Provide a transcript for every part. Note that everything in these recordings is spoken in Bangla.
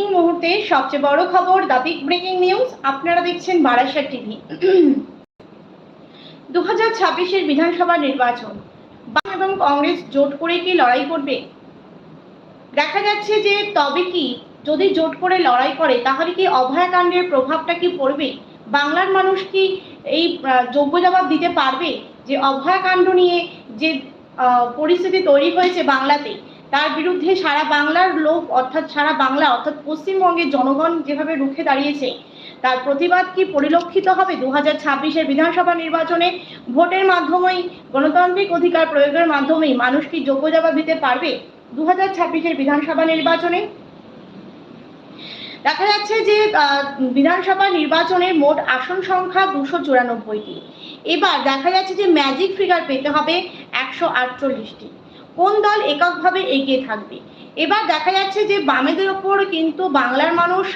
এই মুহূর্তে সবচেয়ে বড় খবর দ্য বিগ ব্রেকিং নিউজ। আপনারা দেখছেন বারাসাত টিভি। দু হাজার ছাব্বিশের বিধানসভা নির্বাচন। বাম এবং কংগ্রেস জোট করে কি লড়াই করবে? দেখা যাচ্ছে যে তবে কি যদি জোট করে লড়াই করে, তাহলে কি অভয়াকাণ্ডের প্রভাবটা কি পড়বে? বাংলার মানুষ কি এই যোগ্য জবাব দিতে পারবে? যে অভয়াকাণ্ড নিয়ে যে পরিস্থিতি তৈরি হয়েছে বাংলাতে, তার বিরুদ্ধে সারা বাংলার লোক, অর্থাৎ সারা বাংলা, অর্থাৎ পশ্চিমবঙ্গের জনগণ যেভাবে রুখে দাঁড়িয়েছে, তার প্রতিবাদ কি পরিলক্ষিত হবে? দু হাজার ছাব্বিশের বিধানসভা নির্বাচনে ভোটের মাধ্যমেই, গণতান্ত্রিক অধিকার প্রয়োগের মাধ্যমেই মানুষ কি যোগ্য জবাব দিতে পারবে? দু হাজার ছাব্বিশের বিধানসভা নির্বাচনে দেখা যাচ্ছে যে বিধানসভা নির্বাচনের মোট আসন সংখ্যা দুশো চুরানব্বইটি। এবার দেখা যাচ্ছে যে ম্যাজিক ফিগার পেতে হবে একশো আটচল্লিশটি। কোন দল এককভাবে এগিয়ে থাকবে? এবার দেখা যাচ্ছে যে, বামেদের ওপর কিন্তু বাংলার মানুষ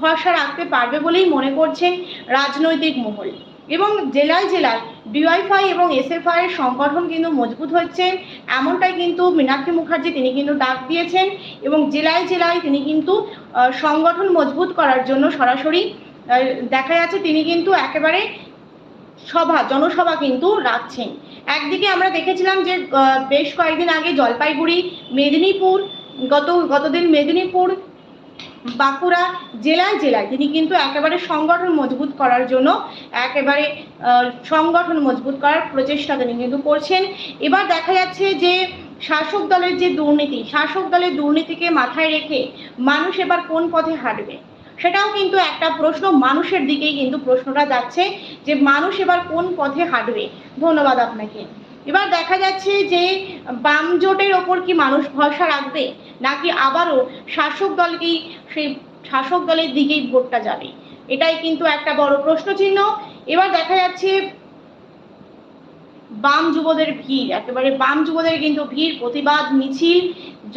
ভরসা রাখতে পারবে বলেই মনে করছেন রাজনৈতিক মহল। এবং জেলায় জেলায় ডিওয়াইফাই এবং এসএফআই এর সংগঠন কিন্তু মজবুত হচ্ছে। এমনটাই কিন্তু মীনাক্ষী মুখার্জি তিনি কিন্তু ডাক দিয়েছেন এবং জেলায় জেলায় তিনি কিন্তু সংগঠন মজবুত করার জন্য সরাসরি দেখা যাচ্ছে তিনি কিন্তু একেবারে সভা, জনসভা কিন্তু রাখছেন। একদিকে আমরা দেখেছিলাম যে বেশ কয়েকদিন আগে জলপাইগুড়ি, মেদিনীপুর, গত, গতদিন মেদিনীপুর বাঁকুড়া জেলায় জেলায়। তিনি কিন্তু একেবারে সংগঠন মজবুত করার জন্য একেবারে সংগঠন মজবুত করার প্রচেষ্টা তিনি কিন্তু করছেন। এবার দেখা যাচ্ছে যে শাসক দলের যে দুর্নীতি, শাসক দলের দুর্নীতিকে মাথায় রেখে মানুষ এবার কোন পথে হাঁটবে? সেটাও কিন্তু একটা প্রশ্ন মানুষের দিকেই কিন্তু প্রশ্নটা যাচ্ছে যে মানুষ এবার কোন পথে হাঁটবে? ধন্যবাদ আপনাকে। এবার দেখা যাচ্ছে যে বাম জোটের ওপর কি মানুষ ভরসা রাখবে? নাকি আবারও শাসক দলকেই সেই শাসক দলের দিকেই ভোটটা যাবে? এটাই কিন্তু একটা বড় প্রশ্ন চিহ্ন এবার দেখা যাচ্ছে বাম যুবদের ভিড়, একেবারে বাম যুবদের কিন্তু ভিড়, প্রতিবাদ মিছিল,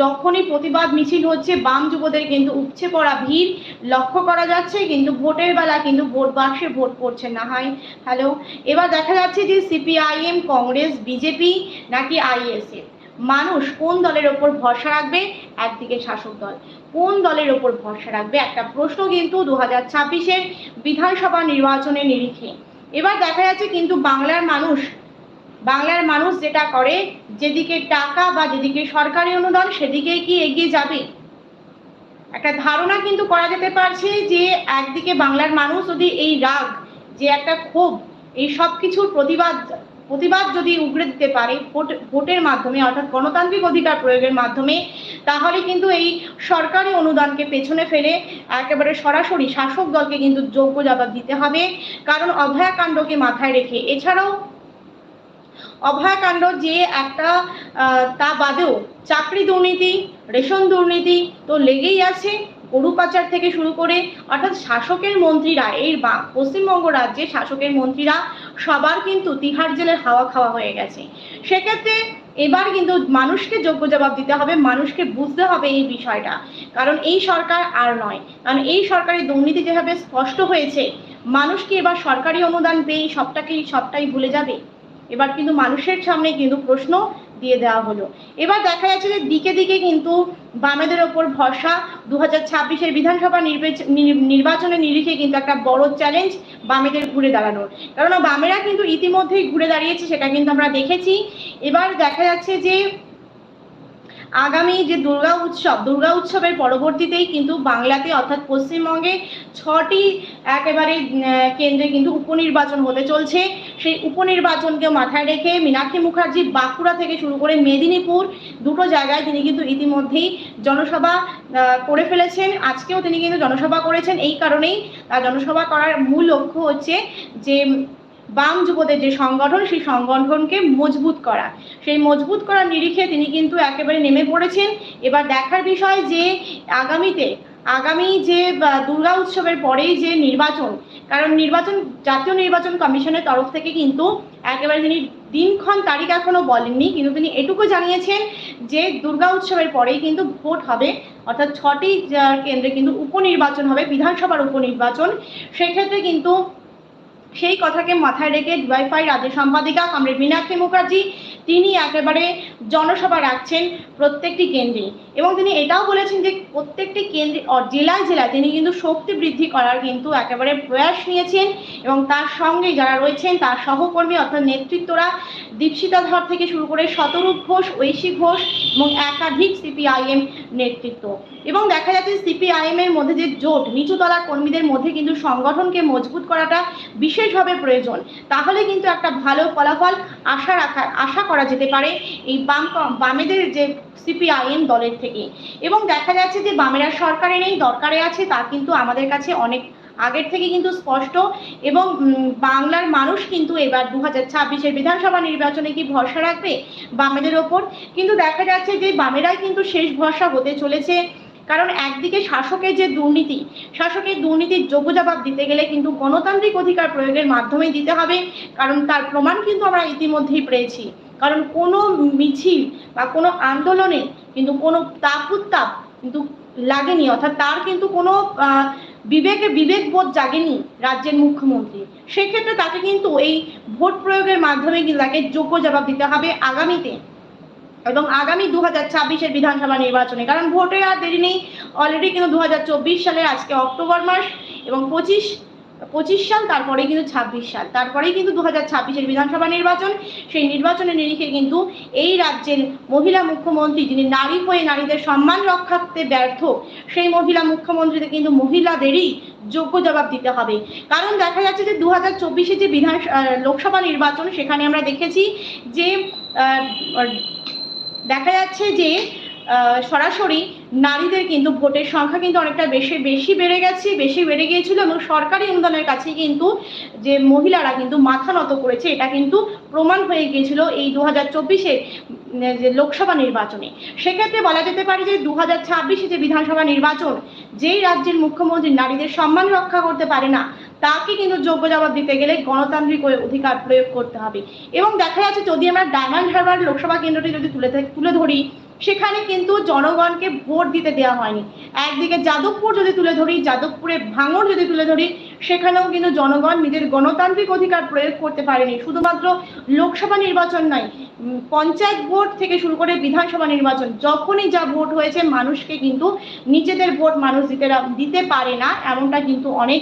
যখনই প্রতিবাদ মিছিল হচ্ছে, বাম যুবদের কিন্তু উপচে পড়া ভিড়, লক্ষ্য করা যাচ্ছে কিন্তু ভোটের বেলা কিন্তু ভোট বাক্সে ভোট পড়ছে না, হাই, হ্যালো। এবার দেখা যাচ্ছে যে সিপিআইএম, কংগ্রেস, বিজেপি নাকি আইএসএফ মানুষ কোন দলের ওপর ভরসা রাখবে? একদিকে শাসক দল। কোন দলের ওপর ভরসা রাখবে? একটা প্রশ্ন কিন্তু দু হাজার ছাব্বিশের বিধানসভা নির্বাচনের নিরিখে। এবার দেখা যাচ্ছে কিন্তু বাংলার মানুষ বাংলার মানুষ যেটা করে, যেদিকে টাকা বা যেদিকে সরকারি অনুদান, সেদিকেই কি এগিয়ে যাবে? একটা ধারণা কিন্তু করা যেতে পারছে যে, একদিকে বাংলার মানুষ যদি এই রাগ, যে একটা ক্ষোভ, এই সব কিছুর প্রতিবাদ প্রতিবাদ যদি উগড়ে দিতে পারে ভোট, ভোটের মাধ্যমে, অর্থাৎ গণতান্ত্রিক অধিকার প্রয়োগের মাধ্যমে, তাহলে কিন্তু এই সরকারি অনুদানকে পেছনে ফেলে একেবারে সরাসরি শাসক দলকে কিন্তু যোগ্য জবাব দিতে হবে। কারণ অভয়াকাণ্ডকে মাথায় রেখে, এছাড়াও অভয়াকাণ্ড যে একটা তা বাদেও চাকরি দুর্নীতি, রেশন দুর্নীতি তো লেগেই আছে। গরু পাচার থেকে শুরু করে অর্থাৎ শাসকের মন্ত্রীরা এই পশ্চিমবঙ্গ রাজ্যে শাসকের মন্ত্রীরা সবার কিন্তু তিহার জেলের হাওয়া খাওয়া হয়ে গেছে। সেক্ষেত্রে এবার কিন্তু মানুষকে যোগ্য জবাব দিতে হবে, মানুষকে বুঝতে হবে এই বিষয়টা। কারণ এই সরকার আর নয়, কারণ এই সরকারের দুর্নীতি যেভাবে স্পষ্ট হয়েছে, মানুষ কি এবার সরকারি অনুদান পেয়ে সবটাকেই, সবটাই ভুলে যাবে? এবার কিন্তু মানুষের সামনে কিন্তু প্রশ্ন দিয়ে দেওয়া হলো। এবার দেখা যাচ্ছে যে দিকে দিকে কিন্তু বামেদের ওপর ভরসা। দু হাজার ছাব্বিশের বিধানসভা নির্বাচনে নির- নির্বাচনের নিরিখে কিন্তু একটা বড় চ্যালেঞ্জ বামেদের ঘুরে দাঁড়ানোর। কারণ বামেরা কিন্তু ইতিমধ্যেই ঘুরে দাঁড়িয়েছে, সেটা কিন্তু আমরা দেখেছি। এবার দেখা যাচ্ছে যে আগামী যে দুর্গা উৎসব, দুর্গা উৎসবের পরবর্তীতেই কিন্তু বাংলাতে অর্থাৎ পশ্চিমবঙ্গে ছটি একেবারে কেন্দ্রে কিন্তু উপনির্বাচন হতে চলছে। সেই উপনির্বাচনকে মাথায় রেখে মীনাক্ষী মুখার্জি বাঁকুড়া থেকে শুরু করে মেদিনীপুর দুটো জায়গায় তিনি কিন্তু ইতিমধ্যেই জনসভা করে ফেলেছেন। আজকেও তিনি কিন্তু জনসভা করেছেন। এই কারণেই জনসভা করার মূল লক্ষ্য হচ্ছে যে বাম যুবদের যে সংগঠন, সেই সংগঠনকে মজবুত করা। সেই মজবুত করার নিরিখে তিনি কিন্তু একেবারে নেমে পড়েছেন। এবার দেখার বিষয় যে আগামীতে, আগামী যে দুর্গা উৎসবের পরেই যে নির্বাচন, কারণ নির্বাচন, জাতীয় নির্বাচন কমিশনের তরফ থেকে কিন্তু একেবারে তিনি দিনক্ষণ তারিখ এখনও বলেননি, কিন্তু তিনি এটুকু জানিয়েছেন যে দুর্গা উৎসবের পরেই কিন্তু ভোট হবে, অর্থাৎ ছটি কেন্দ্রে কিন্তু উপনির্বাচন হবে, বিধানসভার উপনির্বাচন। সেক্ষেত্রে কিন্তু সেই কথাকে মাথায় রেখে ডিওয়াইফাই রাজ্য সম্পাদিকা কমরেড মীনাক্ষী মুখার্জি, তিনি একেবারে জনসভা রাখছেন প্রত্যেকটি কেন্দ্রে। এবং তিনি এটাও বলেছেন যে প্রত্যেকটি কেন্দ্রে জেলায় জেলায় তিনি কিন্তু শক্তি বৃদ্ধি করার কিন্তু একেবারে প্রয়াস নিয়েছেন এবং তার সঙ্গে যারা রয়েছেন তার সহকর্মী অর্থাৎ নেতৃত্বরা দীপশিতা ধর থেকে শুরু করে শতরূপ ঘোষ, ঐশী ঘোষ এবং একাধিক সিপিআইএম নেতৃত্ব। এবং দেখা যাচ্ছে সিপিআইএম এর মধ্যে যে জোট নিচু তলার কর্মীদের মধ্যে কিন্তু সংগঠনকে মজবুত করাটা বিশেষভাবে প্রয়োজন। তাহলে কিন্তু একটা ভালো ফলাফল আশা রাখা, আশা করা যেতে পারে এই বাম বামেদের যে সিপিআইএম দলের থেকে। এবং দেখা যাচ্ছে যে বামেরা সরকারে নেই, দরকারে আছে, তা কিন্তু আমাদের কাছে অনেক আগের থেকে কিন্তু স্পষ্ট। এবং বাংলার মানুষ কিন্তু এবার দু হাজার ছাব্বিশের বিধানসভা নির্বাচনে কি ভরসা রাখবে বামেদের ওপর? কিন্তু দেখা যাচ্ছে যে বামেরাই কিন্তু শেষ ভরসা হতে চলেছে। কারণ একদিকে শাসকের যে দুর্নীতি, শাসকের দুর্নীতির যোগ্য জবাব দিতে গেলে কিন্তু গণতান্ত্রিক অধিকার প্রয়োগের মাধ্যমে দিতে হবে, কারণ তার প্রমাণ কিন্তু আমরা ইতিমধ্যেই পেয়েছি। কারণ কোনো মিছিল বা কোনো আন্দোলনে কিন্তু কোনো তাপ উত্তাপ কিন্তু লাগেনি, অর্থাৎ তার কিন্তু কোনো বিবেকে বিবেকবোধ জাগেনি রাজ্যের মুখ্যমন্ত্রী। সেক্ষেত্রে তাকে কিন্তু এই ভোট প্রয়োগের মাধ্যমে কিন্তু তাকে যোগ্য জবাব দিতে হবে আগামীতে। এবং আগামী দু হাজার ছাব্বিশের বিধানসভা নির্বাচনে, কারণ ভোটের আর দেরি নেই। অলরেডি কিন্তু দু হাজার চব্বিশ সালের আজকে অক্টোবর মাস এবং পঁচিশ পঁচিশ সাল তারপরে কিন্তু ছাব্বিশ সাল, তারপরেই কিন্তু দু হাজার ছাব্বিশের বিধানসভা নির্বাচন। সেই নির্বাচনের নিরিখে কিন্তু এই রাজ্যের মহিলা মুখ্যমন্ত্রী, যিনি নারী হয়ে নারীদের সম্মান রক্ষাতে ব্যর্থ, সেই মহিলা মুখ্যমন্ত্রীতে কিন্তু মহিলাদেরই যোগ্য জবাব দিতে হবে। কারণ দেখা যাচ্ছে যে দু হাজার চব্বিশে যে বিধান লোকসভা নির্বাচন, সেখানে আমরা দেখেছি যে দেখা যাচ্ছে যে সরাসরি নারীদের কিন্তু ভোটের সংখ্যা কিন্তু অনেকটা বেশি বেশি বেড়ে গেছে, বেশি বেড়ে গিয়েছিল এবং সরকারি অনুদানের কাছে কিন্তু যে মহিলারা কিন্তু মাথা নত করেছে, এটা কিন্তু প্রমাণ হয়ে গিয়েছিল এই দু হাজার চব্বিশের যে লোকসভা নির্বাচনে। সেক্ষেত্রে বলা যেতে পারে যে দু হাজার ছাব্বিশে যে বিধানসভা নির্বাচন, যেই রাজ্যের মুখ্যমন্ত্রী নারীদের সম্মান রক্ষা করতে পারে না তাকে কিন্তু যোগ্য জবাব দিতে গেলে গণতান্ত্রিক অধিকার প্রয়োগ করতে হবে। এবং দেখা যাচ্ছে যদি আমরা ডায়মন্ড হারবার লোকসভা কেন্দ্রটি যদি তুলে তুলে ধরি, সেখানে কিন্তু জনগণকে ভোট দিতে দেওয়া হয়নি। একদিকে যাদবপুর যদি তুলে ধরি, যাদবপুরে ভাঙড় যদি তুলে ধরি, সেখানেও কিন্তু জনগণ নিজের গণতান্ত্রিক অধিকার প্রয়োগ করতে পারেনি। শুধুমাত্র লোকসভা নির্বাচন নয় পঞ্চায়েত ভোট থেকে শুরু করে বিধানসভা নির্বাচন, যখনই যা ভোট হয়েছে, মানুষকে কিন্তু নিজেদের ভোট মানুষ দিতে দিতে পারে না, এমনটা কিন্তু অনেক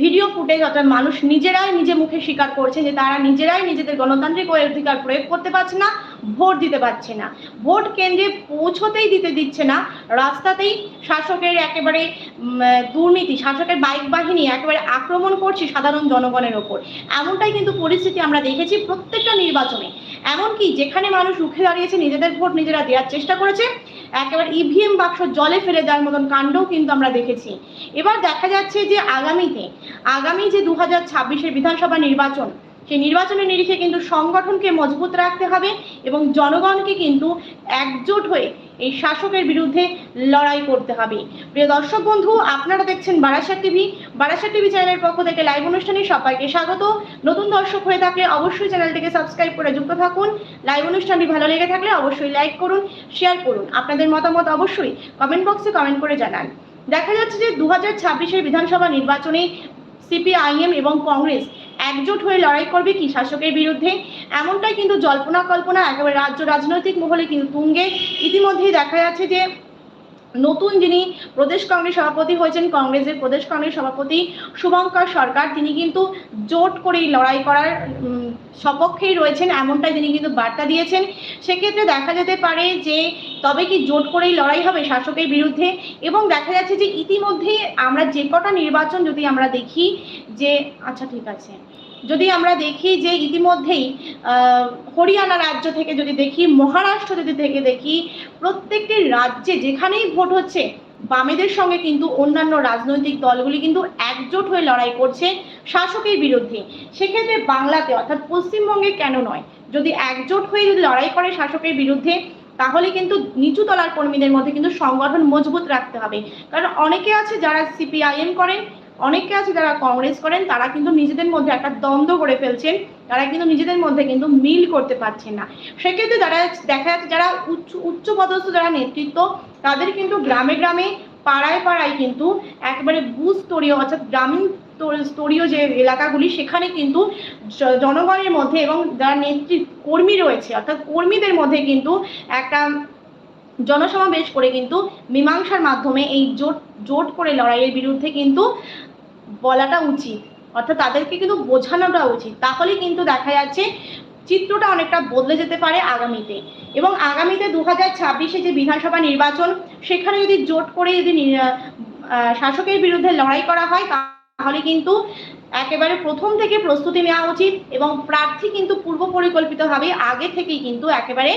ভিডিও ফুটেজ অর্থাৎ মানুষ নিজেরাই নিজে মুখে স্বীকার করছে যে তারা নিজেরাই নিজেদের গণতান্ত্রিক অধিকার প্রয়োগ করতে পারছে না, ভোট দিতে পারছে না। ভোট কেন্দ্রে পৌঁছতেই দিতে দিচ্ছে না, রাস্তাতেই শাসকের একেবারে দুর্নীতি, শাসকের বাইক বাহিনী একেবারে আক্রমণ করছে সাধারণ জনগণের ওপর। এমনটাই কিন্তু পরিস্থিতি আমরা দেখেছি প্রত্যেকটা নির্বাচনে। এমনকি যেখানে মানুষ রুখে দাঁড়িয়েছে, নিজেদের ভোট নিজেরা দেওয়ার চেষ্টা করেছে একেবারে ইভিএম বাক্স জলে ফেলে দেওয়ার মতন কাণ্ডও কিন্তু আমরা দেখেছি। এবার দেখা যাচ্ছে যে আগামীতে, আগামী যে দু হাজার ছাব্বিশের বিধানসভা নির্বাচন, সেই নির্বাচনের নিরিখে কিন্তু সংগঠনকে মজবুত রাখতে হবে এবং জনগণকে কিন্তু একজোট হয়ে এই শাসকের বিরুদ্ধে লড়াই করতে হবে। প্রিয় দর্শক বন্ধু, আপনারা দেখছেন বারাসাত টিভি। বারাসাত টিভি চ্যানেলের পক্ষ থেকে লাইভ অনুষ্ঠানে সবাইকে স্বাগত। নতুন দর্শক হয়ে থাকলে অবশ্যই চ্যানেলটিকে সাবস্ক্রাইব করে যুক্ত থাকুন। লাইভ অনুষ্ঠানটি ভালো লেগে থাকলে অবশ্যই লাইক করুন শেয়ার করুন। আপনাদের মতামত অবশ্যই কমেন্ট বক্সে কমেন্ট করে জানান। দেখা যাচ্ছে যে দু হাজার বিধানসভা নির্বাচনে সিপিআইএম এবং কংগ্রেস একজোট হয়ে লড়াই করবে কি শাসকের বিরুদ্ধে? এমনটাই কিন্তু জল্পনা কল্পনা একেবারে রাজ্য রাজনৈতিক মহলে কিন্তু তুঙ্গে। ইতিমধ্যেই দেখা যাচ্ছে যে নতুন যিনি প্রদেশ কংগ্রেস সভাপতি হয়েছেন কংগ্রেসের প্রদেশ কংগ্রেস সভাপতি শুভঙ্কর সরকার, তিনি কিন্তু জোট করেই লড়াই করার সপক্ষেই রয়েছেন এমনটাই তিনি কিন্তু বার্তা দিয়েছেন। সেক্ষেত্রে দেখা যেতে পারে যে তবে কি জোট করেই লড়াই হবে শাসকের বিরুদ্ধে? এবং দেখা যাচ্ছে যে ইতিমধ্যেই আমরা যে কটা নির্বাচন যদি আমরা দেখি যে আচ্ছা ঠিক আছে যদি আমরা দেখি যে ইতিমধ্যেই হরিয়ানা রাজ্য থেকে যদি দেখি, মহারাষ্ট্র যদি থেকে দেখি, প্রত্যেকটি রাজ্যে যেখানেই ভোট হচ্ছে, বামেদের সঙ্গে কিন্তু অন্যান্য রাজনৈতিক দলগুলি কিন্তু একজোট হয়ে লড়াই করছে শাসকের বিরুদ্ধে। সেক্ষেত্রে বাংলাতে, অর্থাৎ পশ্চিমবঙ্গে কেন নয়? যদি একজোট হয়ে যদি লড়াই করে শাসকের বিরুদ্ধে, তাহলে কিন্তু নিচু তলার কর্মীদের মধ্যে কিন্তু সংগঠন মজবুত রাখতে হবে। কারণ অনেকে আছে যারা সিপিআইএম করেন অনেকে আছে যারা কংগ্রেস করেন, তারা কিন্তু নিজেদের মধ্যে একটা দ্বন্দ্ব করে ফেলছেন, তারা কিন্তু নিজেদের মধ্যে কিন্তু মিল করতে পারছেন না। সেক্ষেত্রে যারা দেখা যাচ্ছে যারা উচ্চ উচ্চ পদস্থ যারা নেতৃত্ব, তাদের কিন্তু গ্রামে গ্রামে, পাড়ায় পাড়ায় কিন্তু একবারে বুথ স্তরীয় অর্থাৎ গ্রামীণ স্তর- স্তরীয় যে এলাকাগুলি, সেখানে কিন্তু জনগণের মধ্যে এবং যারা নেতৃ, কর্মী রয়েছে, অর্থাৎ কর্মীদের মধ্যে কিন্তু একটা জনসমাবেশ করে কিন্তু মীমাংসার মাধ্যমে এই জোট জোট করে লড়াইয়ের বিরুদ্ধে কিন্তু বলাটা উচিত, অর্থাৎ তাদেরকে কিন্তু বোঝানোটা উচিত। তাহলে কিন্তু দেখা যাচ্ছে চিত্রটা অনেকটা বদলে যেতে পারে আগামীতে। এবং আগামীতে দু হাজার ছাব্বিশে যে বিধানসভা নির্বাচন, সেখানে যদি জোট করে যদি শাসকের বিরুদ্ধে লড়াই করা হয়, তাহলে কিন্তু একেবারে প্রথম থেকে প্রস্তুতি নেওয়া উচিত এবং প্রার্থী কিন্তু পূর্ব পরিকল্পিতভাবে আগে থেকেই কিন্তু একেবারে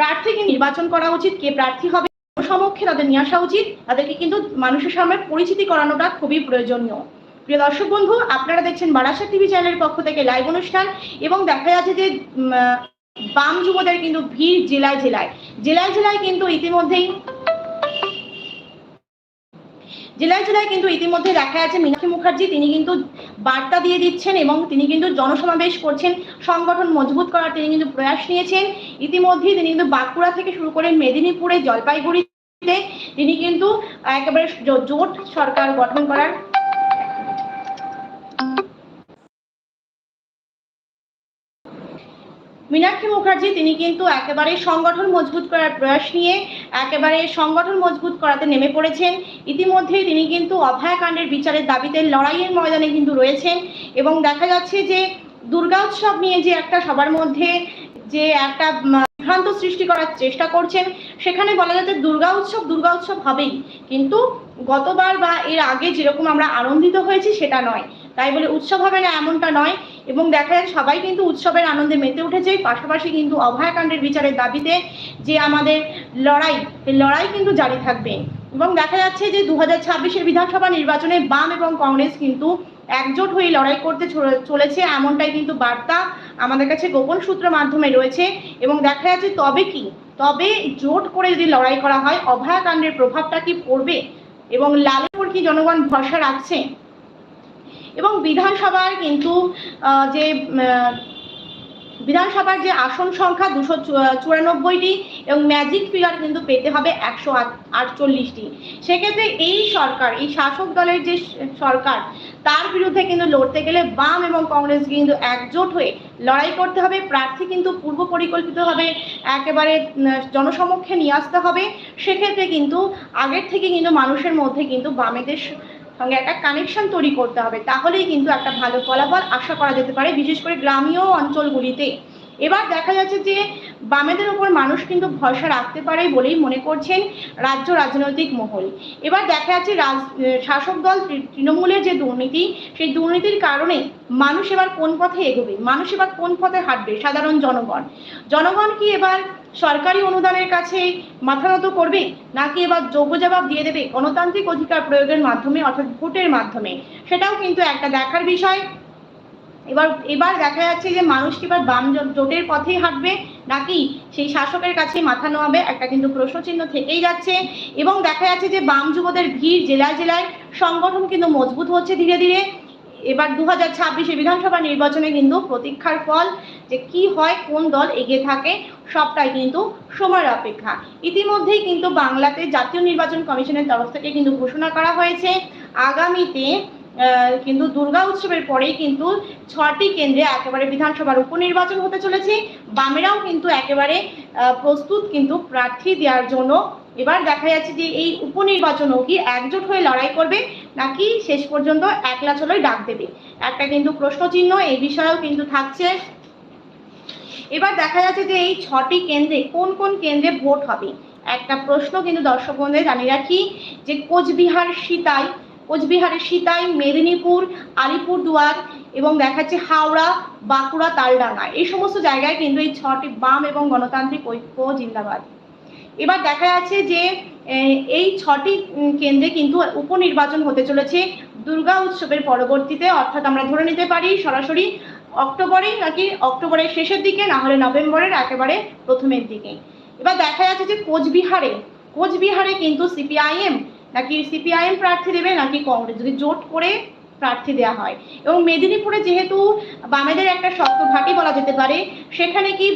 প্রার্থীকে নির্বাচন করা উচিত, কে প্রার্থী হবে সমক্ষে তাদের নিয়ে আসা উচিত। তাদেরকে কিন্তু মানুষের সামনে পরিচিতি করানোটা খুবই প্রয়োজনীয়। প্রিয় দর্শক বন্ধু, আপনারা দেখছেন বারাসাত টিভি চ্যানেলের পক্ষ থেকে লাইভ অনুষ্ঠান এবং দেখা যাচ্ছে যে বাম যুবদের কিন্তু ভিড় জেলায় জেলায়। জেলায় জেলায় কিন্তু ইতিমধ্যেই জেলায় জেলায় কিন্তু ইতিমধ্যে দেখা যাচ্ছে মীনাক্ষী মুখার্জি, তিনি কিন্তু বার্তা দিয়ে দিচ্ছেন এবং তিনি কিন্তু জনসমাবেশ করছেন, সংগঠন মজবুত করার তিনি কিন্তু প্রয়াস নিয়েছেন। ইতিমধ্যেই তিনি কিন্তু বাঁকুড়া থেকে শুরু করে মেদিনীপুরে, জলপাইগুড়িতে তিনি কিন্তু একেবারে জোট সরকার গঠন করার মীনাক্ষী মুখার্জি, তিনি কিন্তু একেবারে সংগঠন মজবুত করার প্রয়াস নিয়ে একেবারে সংগঠন মজবুত করাতে নেমে পড়েছেন। ইতিমধ্যেই তিনি কিন্তু অভয়াকাণ্ডের বিচারের দাবিতে লড়াইয়ের ময়দানে কিন্তু রয়েছেন এবং দেখা যাচ্ছে যে দুর্গা উৎসব নিয়ে যে একটা সবার মধ্যে যে একটা বিভ্রান্ত সৃষ্টি করার চেষ্টা করছেন, সেখানে বলা যাচ্ছে দুর্গা উৎসব দুর্গা উৎসব হবেই। কিন্তু গতবার বা এর আগে যেরকম আমরা আনন্দিত হয়েছি সেটা নয়। তাই বলে উৎসব হবে না এমনটা নয়। এবং দেখা যায় সবাই কিন্তু উৎসবের আনন্দে মেতে উঠেছে। পাশাপাশি কিন্তু অভয়াকাণ্ডের বিচারের দাবিতে যে আমাদের লড়াই লড়াই কিন্তু জারি থাকবে। এবং দেখা যাচ্ছে যে দু হাজার বিধানসভা নির্বাচনে বাম এবং কংগ্রেস কিন্তু একজোট হয়ে লড়াই করতে চলেছে এমনটাই কিন্তু বার্তা আমাদের কাছে গোপন সূত্র মাধ্যমে রয়েছে। এবং দেখা যাচ্ছে তবে কি, তবে জোট করে যদি লড়াই করা হয় অভয়াকাণ্ডের প্রভাবটা কি পড়বে? এবং লালের উপর কি জনগণ ভরসা রাখছে? এবং বিধানসভার কিন্তু যে বিধানসভার যে আসন সংখ্যা দুশো চুরানব্বইটি এবং ম্যাজিক ফিগার কিন্তু পেতে হবে একশো আটচল্লিশটি। সেক্ষেত্রে এই সরকার, এই শাসক দলের যে সরকার, তার বিরুদ্ধে কিন্তু লড়তে গেলে বাম এবং কংগ্রেস কিন্তু একজোট হয়ে লড়াই করতে হবে, প্রার্থী কিন্তু পূর্ব পরিকল্পিতভাবে একেবারে জনসমক্ষে নিয়ে আসতে হবে। সেক্ষেত্রে কিন্তু আগের থেকে কিন্তু মানুষের মধ্যে কিন্তু বামেদের সঙ্গে একটা কানেকশন তৈরি করতে হবে। তাহলেই কিন্তু একটা ভালো ফলাফল আশা করা যেতে পারে, বিশেষ করে গ্রামীয় অঞ্চলগুলিতে। এবার দেখা যাচ্ছে যে বামেদের উপর মানুষ কিন্তু ভরসা রাখতে পারে বলেই মনে করছেন রাজ্য রাজনৈতিক মহল। এবার দেখা যাচ্ছে শাসক দল তৃণমূলের যে দুর্নীতি, সেই দুর্নীতির কারণে মানুষ এবার কোন পথে এগোবে? মানুষ এবার কোন পথে হাঁটবে? সাধারণ জনগণ। জনগণ কি এবার সরকারি অনুদানের কাছে মাথা নত করবে? নাকি এবার যোগ্য জবাব দিয়ে দেবে? গণতান্ত্রিক অধিকার প্রয়োগের মাধ্যমে অর্থাৎ ভোটের মাধ্যমে? সেটাও কিন্তু একটা দেখার বিষয়। এবার এবার দেখা যাচ্ছে যে মানুষ কি এবার বাম জোটের পথেই হাঁটবে, নাকি সেই শাসকের কাছে মাথা নোয়াবে? একটা কিন্তু প্রশ্নচিহ্ন থেকেই যাচ্ছে। এবং দেখা যাচ্ছে যে বাম যুবদের ভিড় জেলায় জেলায় সংগঠন কিন্তু মজবুত হচ্ছে ধীরে ধীরে। এবার দু হাজার ছাব্বিশে বিধানসভা নির্বাচনে কিন্তু প্রতীক্ষার ফল যে কি হয়, কোন দল এগিয়ে থাকে, সবটাই কিন্তু সময়ের অপেক্ষা। ইতিমধ্যেই কিন্তু বাংলাতে জাতীয় নির্বাচন কমিশনের তরফ থেকে কিন্তু ঘোষণা করা হয়েছে, আগামীতে কিন্তু দুর্গা উৎসবের পরেই কিন্তু ছটি কেন্দ্রে একেবারে বিধানসভার উপনির্বাচন হতে চলেছে। বামেরাও কিন্তু একেবারে প্রস্তুত কিন্তু প্রার্থী দেওয়ার জন্য। এবার দেখা যাচ্ছে যে এই উপনির্বাচনও কি একজোট হয়ে লড়াই করবে নাকি শেষ পর্যন্ত একলা চলোই ডাক দেবে? একটা কিন্তু প্রশ্নচিহ্ন, এই বিষয়েও কিন্তু থাকছে। এবার দেখা যাচ্ছে যে এই ছটি কেন্দ্রে কোন কোন কেন্দ্রে ভোট হবে? একটা প্রশ্ন কিন্তু দর্শক বন্ধুদের জানিয়ে রাখি যে কোচবিহার, সীতাই কোচবিহারের সীতাই, মেদিনীপুর, আলিপুরদুয়ার এবং দেখা যাচ্ছে হাওড়া, বাঁকুড়া, তালডাঙ্গা। এই সমস্ত জায়গায় কিন্তু এই ছটি বাম এবং গণতান্ত্রিক ঐক্য জিন্দাবাদ। এবার দেখা যাচ্ছে যে এই ছটি কেন্দ্রে কিন্তু উপনির্বাচন হতে চলেছে দুর্গা উৎসবের পরবর্তীতে। অর্থাৎ আমরা ধরে নিতে পারি সরাসরি অক্টোবরেই নাকি অক্টোবরের শেষের দিকে, না হলে নভেম্বরের একেবারে প্রথমের দিকে। এবার দেখা যাচ্ছে যে কোচবিহারে কোচবিহারে কিন্তু সিপিআইএম নাকি সিপিআইএম প্রার্থী দেবে, নাকি কংগ্রেস? যদি জোট করে প্রার্থী দেওয়া হয়। এবং মেদিনীপুরে যেহেতু বামেদের একটা শক্ত ঘাঁটি বলা যেতে পারে, সেখানে কি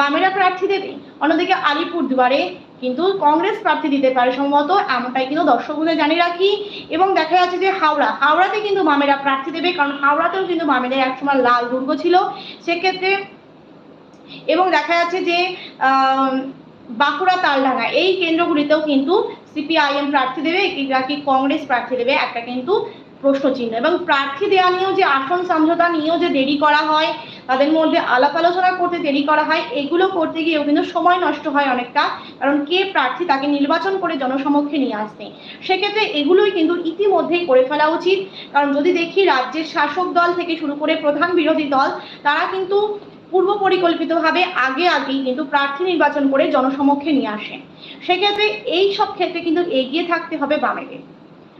বামেরা প্রার্থী দেবে? অন্যদিকে আলিপুর দুয়ারে কিন্তু কংগ্রেস প্রার্থী দিতে পারে, সম্ভবত এমনটাই কিন্তু দর্শকদের জানিয়ে রাখি। এবং দেখা যাচ্ছে যে হাওড়া, হাওড়াতে কিন্তু বামেরা প্রার্থী দেবে, কারণ হাওড়াতেও কিন্তু বামেদের একসময় লাল দুর্গ ছিল। সেক্ষেত্রে এবং দেখা যাচ্ছে যে বাঁকুড়া তালডাঙ্গা। এই কেন্দ্রগুলিতেও কিন্তু সিপিআইএম প্রার্থী দেবে, কি কংগ্রেস প্রার্থী দেবে, একটা কিন্তু প্রশ্ন চিহ্ন এবং প্রার্থী দেওয়া নিয়েও যে আসন সমঝোতা নিয়েও যে দেরি করা হয়, তাদের মধ্যে আলাপ আলোচনা করতে দেরি করা হয়, এগুলো করতে গিয়েও কিন্তু সময় নষ্ট হয় অনেকটা, কারণ কে প্রার্থী তাকে নির্বাচন করে জনসমক্ষে নিয়ে আসতে সেক্ষেত্রে এগুলোই কিন্তু ইতিমধ্যেই করে ফেলা উচিত। কারণ যদি দেখি রাজ্যের শাসক দল থেকে শুরু করে প্রধান বিরোধী দল, তারা কিন্তু পূর্ব পরিকল্পিতভাবে আগে আগেই কিন্তু প্রার্থী নির্বাচন করে জনসমক্ষে নিয়ে আসে। সেক্ষেত্রে এই সব ক্ষেত্রে কিন্তু এগিয়ে থাকতে হবে বামেদের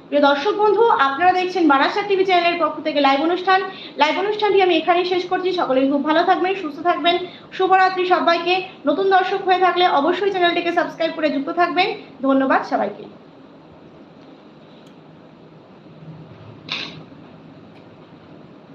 প্রিয় দর্শক বন্ধু, আপনারা দেখছেন বারাসাত টিভি চ্যানেলের পক্ষ থেকে লাইভ অনুষ্ঠান। লাইভ অনুষ্ঠানটি আমি এখানেই শেষ করছি। সকলেই খুব ভালো থাকবেন, সুস্থ থাকবেন। শুভরাত্রি সবাইকে। নতুন দর্শক হয়ে থাকলে অবশ্যই চ্যানেলটিকে সাবস্ক্রাইব করে যুক্ত থাকবেন। ধন্যবাদ সবাইকে।